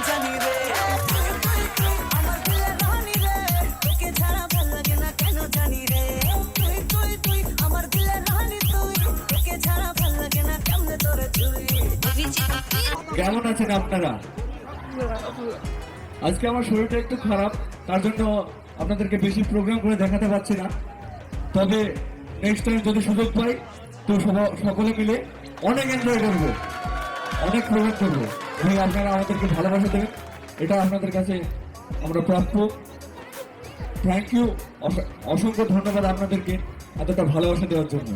আমার ছাড়া কেমনে আছেন আপনারা? আজকে আমার শরীরটা একটু খারাপ, তার জন্য আপনাদেরকে বেশি প্রোগ্রাম করে দেখাতে পারছি না। তবে নেক্সট টাইম যদি সুযোগ পাই, তো সকলে মিলে অনেক এনজয় করব। অনেক প্রোগ্রাম করব। এবং আপনারা আমাদেরকে ভালোবাসা দেবেন এটা আপনাদের কাছে আমরা প্রাপ্য। থ্যাংক ইউ অসংখ্য ধন্যবাদ আপনাদেরকে এতটা ভালোবাসা দেওয়ার জন্য।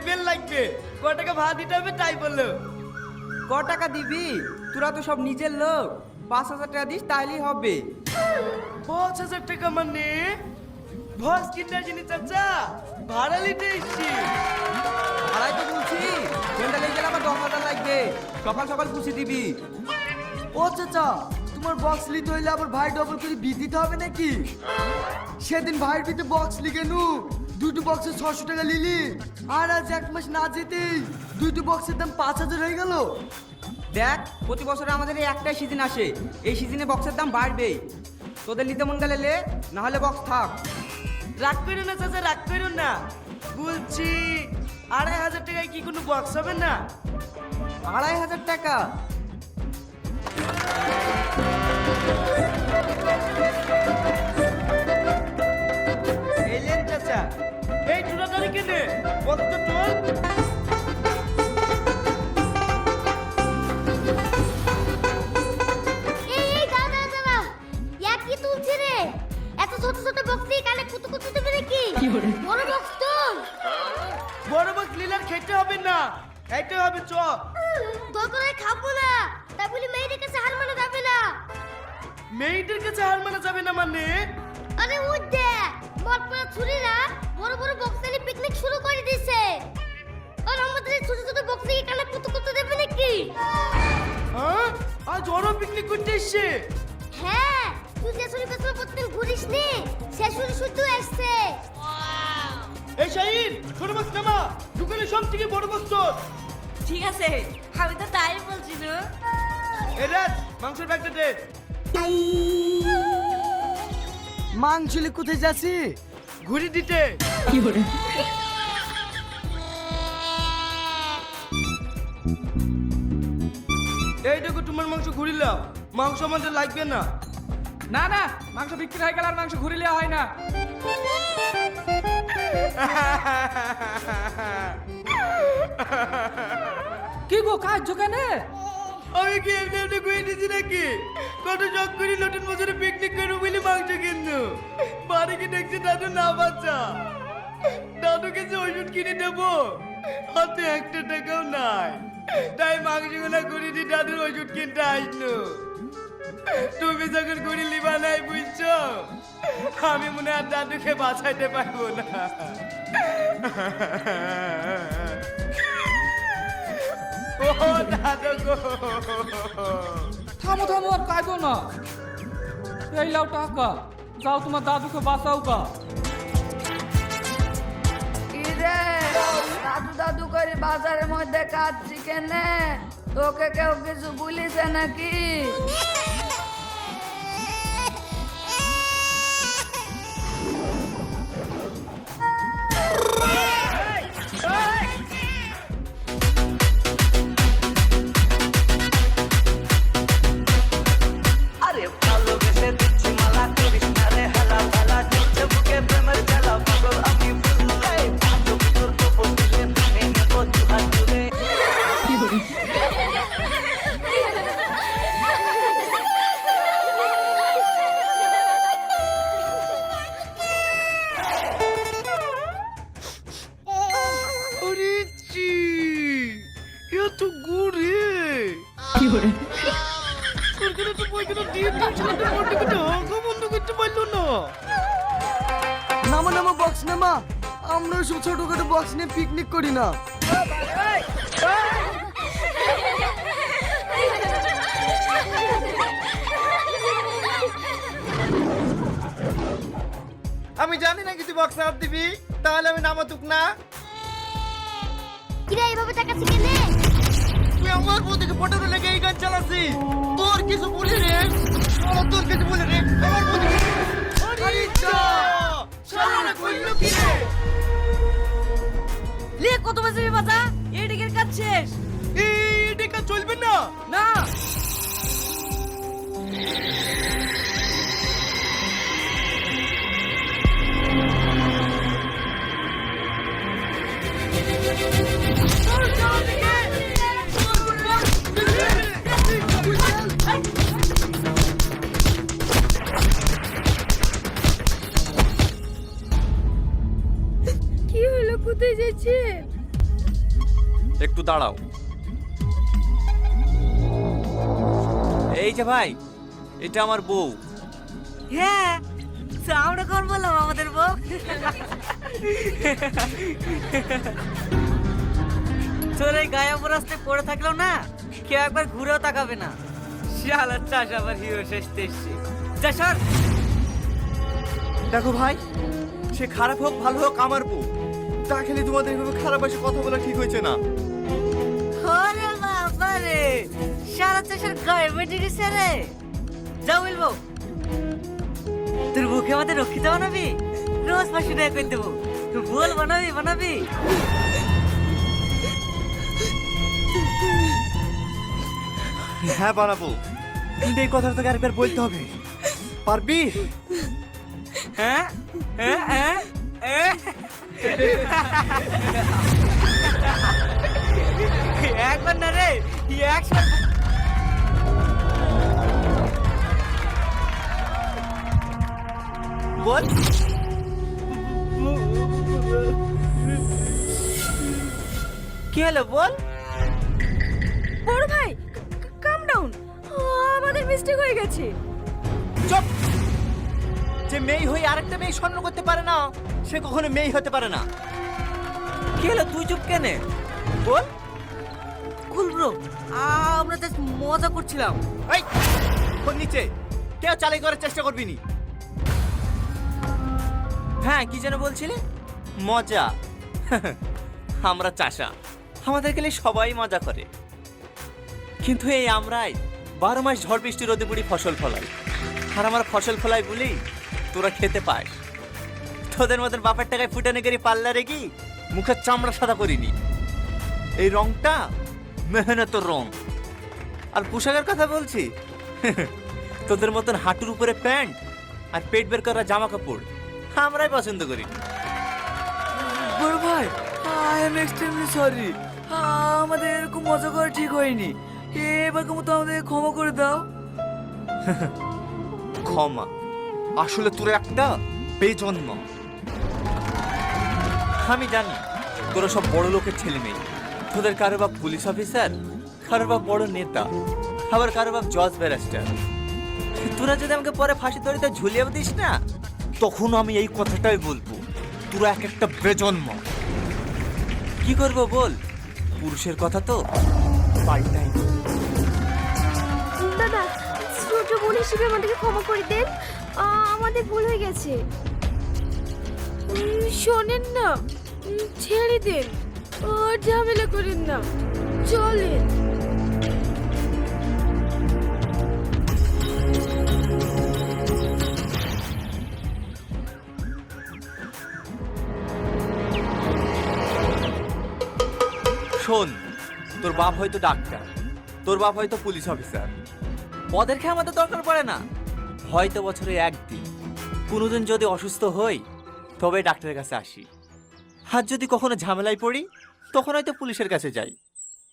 দুটো লাগবে। ক টাকা ভাড়া দিতে হবে তাই বলল। ক টাকা দিবি? তোরা তো সব নিজের লোক। পাঁচ হাজার টাকা দিস তাইলেই হবে। পাঁচ হাজার টাকা মানে? ভস কিনতে আসিনি চাচা। ভাড়া নিতে এসছি। আড়াই তো বলছি। প্যান্ডেলে গেলে আমার দশ হাজার লাগবে। সকাল সকাল খুশি দিবি। ও চাচা তোমার বক্স নিতে হইলে আবার ভাই ডবল করে বি দিতে হবে নাকি? সেদিন ভাইয়ের বিতে বক্স লিখে নু। দুটো বক্সে ছশো টাকা নিলি। আর আজ এক মাস না যেতেই দুটো বক্সের দাম পাঁচ হাজার হয়ে গেল। দেখ প্রতি বছরে আমাদের এই একটাই সিজন আসে। এই সিজনে বক্সের দাম বাড়বেই। তোদের নিতে মন গেলে লে, না হলে বক্স থাক। রাগ করো না চাচা রাগ করো না। বলছি আড়াই হাজার টাকায় কি কোনো বক্স হবে না? আড়াই হাজার টাকা? এলেন চাচা। তারিখে কত টোল এই এই দাদা দাদা কি তুলছি রে? এত ছোট ছোট বক্সি কানে কুতু কুতু দেবে নাকি? বড় বক্স তুল বড় বক্স লিলার খেতে হবে না। খাইতে হবে চ। খাব না। তাই বলি মেয়েদের কাছে হার মানা যাবে না। মেয়েদের কাছে হার মানা যাবে না মানে? আরে উঠ দে। মদ ছুরিরা বড় বড় বক্স পিকনিক শুরু করে দিছে আর আমাদের ছোট ছোট বক্সি কানে কুতু কুতু দেবে নাকি? হ্যাঁ? আজ ওরা পিকনিক করতে এসছে। হ্যাঁ তুই যে শুনি পেছনে প্রতিদিন ঘুরিস নি সে শুনি শুধু এসছে। এই শাহিন ছোট বক্স নামা দোকানে সব থেকে বড় তোর। ঠিক আছে আমি তো তাই বলছি না। এই রাজ মাংসের ব্যাগটা দে। মাংসলি কোথায় যাচ্ছি? ঘুরি দিতে। এই দেখো তোমার মাংস ঘুরিলাম মাংস আমাদের লাগবে না। না না মাংস বিক্রি হয়ে গেলে আর মাংস ঘুরিলে হয় না। কি গো কাজ কেনে আমি কি এমনি এমনি দিছি নাকি? কত শখ করি নতুন বছরে পিকনিক করব বলে মাংস কিনতো বাড়ি কি দেখছি দাদু না বাচ্চা। দাদুকে যে ওষুধ কিনে দেবো, হাতে একটা টাকাও নাই। তাই মাংসগুলো করে দিয়ে দাদুর ওষুধ কিনতে আসলো। তুমি যখন ঘুরি লিবা নাই, বুঝছ? আমি মনে আর দাদুকে বাঁচাইতে পারব না। থামো থামো, আর কাঁদো না। এই লাও টাকা, যাও তোমার দাদুকে বাঁচাও গা। দাদু দাদু করে বাজারের মধ্যে কাঁদছি কেনে? তোকে কেউ কিছু বলিছে নাকি? করে। তোর তো পয়সাটা দিয়ে দিয়েছিল তো মনটা কিন্তু হাঁকা বন্ধ করতে পারল না নামা নামা বক্স নামা। আমরা সব ছোটখাটো বক্স নিয়ে পিকনিক করি না। আমি জানি না কিছু বক্স হাত দিবি তাহলে আমি নামাতুক না কিরা এইভাবে টাকা কেনে তুই তোর কিছু বলি রে? তোর কিছু বলি রে? আমার বউদিকে আরে যা শালা কইলো কি রে? লে কত বাজে বাজা এই ডিগের কাজ শেষ। এই এটা চলবে না। না। কোথায় যাচ্ছে? একটু দাঁড়াও। এই যে ভাই এটা আমার বউ। হ্যাঁ আমরা কর বললাম আমাদের বউ। তোর এই গায়ে রাস্তায় পড়ে থাকলেও না কেউ একবার ঘুরেও তাকাবে না। শালার চাষ আবার হিরো শেষ এসছে যা সর। দেখো ভাই সে খারাপ হোক ভালো হোক আমার বউ। তা খেলে তোমাদের এভাবে খারাপ এসে কথা বলা ঠিক হয়েছে না? ওরে বাবা রে সারা চাষের গায়ে বেটে গেছে রে। যা বলব তোর বুকে আমাদের রক্ষিত বানাবি রোজ পাশে দেয়া করে দেবো। তুই বল বানাবি বানাবি। হ্যাঁ বানাবো। কিন্তু এই কথাটা তোকে আরেকবার বলতে হবে। পারবি? হ্যাঁ হ্যাঁ হ্যাঁ হ্যাঁ? একবার না রে একশো বল। কি হলো বল। বড় ভাই কাম ডাউন আমাদের মিস্টেক হয়ে গেছে। চুপ। মেয়ে হয়ে আরেকটা মেয়ে স্বর্ণ করতে পারে না। সে কখনো মেয়ে হতে পারে না। কি হলো তুই চুপ কেনে? বল। কুল ব্রো আমরা জাস্ট মজা করছিলাম। এই ফোন নিচে। কেউ চালাই করার চেষ্টা করবি নি। হ্যাঁ কি যেন বলছিলে? মজা। আমরা চাষা। আমাদের গেলে সবাই মজা করে। কিন্তু এই আমরাই বারো মাস ঝড় বৃষ্টি রোদে পুড়ি ফসল ফলাই। আর আমার ফসল ফলাই বলেই তোরা খেতে পাস তোদের মতন বাপের টাকায় ফুটানে গেড়ি পাল্লা রেখি মুখের চামড়া সাদা করিনি এই রংটা মেহনতর রং। আর পোশাকের কথা বলছি তোদের মতন হাঁটুর উপরে প্যান্ট আর পেট বের করা জামা কাপড় আমরাই পছন্দ করি। বড় ভাই আই এম এক্সট্রিমলি সরি আমাদের এরকম মজা করা ঠিক হয়নি। এবার মতো আমাদের ক্ষমা করে দাও। ক্ষমা। আসলে তোর একটা বেজন্ম। আমি জানি, তোরা সব বড় লোকের ছেলে মেয়ে। তোদের কারও বাপ পুলিশ অফিসার কারও বাপ বড় নেতা, আবার কারও বাপ জজ ব্যারিস্টার তোরা যদি আমাকে পরে ফাঁসি দড়িতে ঝুলিয়ে দিস না, তখন আমি এই কথাটাই বলব, তোরা এক একটা বেজন্ম। কি করব বল? পুরুষের কথা তো পাল্টাই না। দাদা ছোট বোন হিসেবে আমাদেরকে ক্ষমা করে দেন। আমাদের ভুল হয়ে গেছে। শোনেন না। ছেড়ে দেন। আর ঝামেলা করেন না। চলেন। শোন, তোর বাপ হয়তো ডাক্তার, তোর বাপ হয়তো পুলিশ অফিসার। পদের খেয়ে আমাদের দরকার পড়ে না। হয়তো বছরে একদিন। কোনোদিন যদি অসুস্থ হই তবে ডাক্তারের কাছে আসি। হাত যদি কখনো ঝামেলায় পড়ি, তখন হয়তো পুলিশের কাছে যাই।